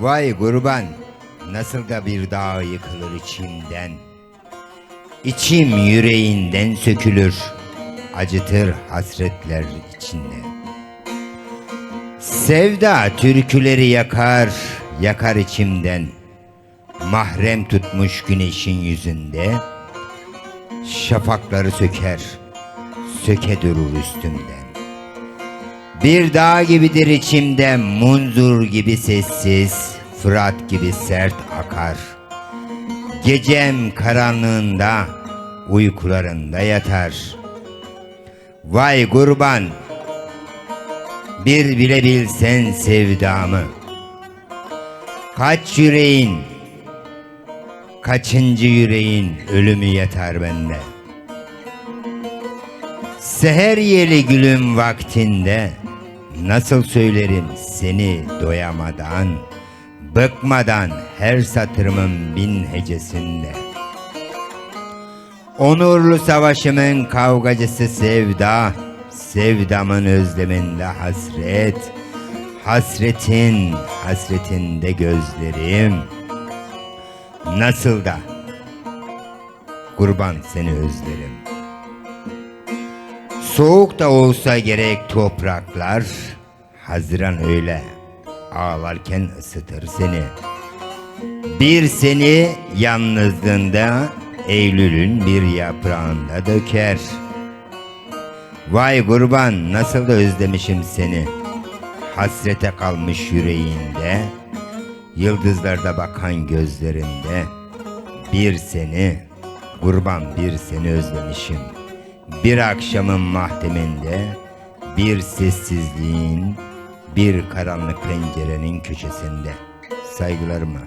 Vay kurban, nasıl da bir dağ yıkılır içimden. İçim yüreğinden sökülür, acıtır hasretler içinde. Sevda türküleri yakar, yakar içimden. Mahrem tutmuş güneşin yüzünde. Şafakları söker, söke durur üstümden. Bir dağ gibidir içimde, munzur gibi sessiz, Fırat gibi sert akar. Gecem karanlığında, uykularında yatar. Vay kurban, bir bile bilsen sevdamı. Kaç yüreğin, kaçıncı yüreğin ölümü yeter bende. Seher yeli gülüm vaktinde Nasıl söylerim seni doyamadan Bıkmadan her satırımın bin hecesinde? Onurlu savaşımın kavgacısı sevda Sevdamın özleminde hasret. Hasretin hasretinde gözlerim. Nasıl da kurban seni özlerim. Soğuk da olsa gerek topraklar Haziran öyle. Ağlarken ısıtır seni. Bir seni yalnızlığında Eylül'ün bir yaprağında döker. Vay kurban nasıl da özlemişim seni. Hasrete kalmış yüreğinde Yıldızlarda bakan gözlerinde. Bir seni kurban bir seni özlemişim. Bir akşamın mahteminde bir sessizliğin bir karanlık pencerenin köşesinde. Saygılarımı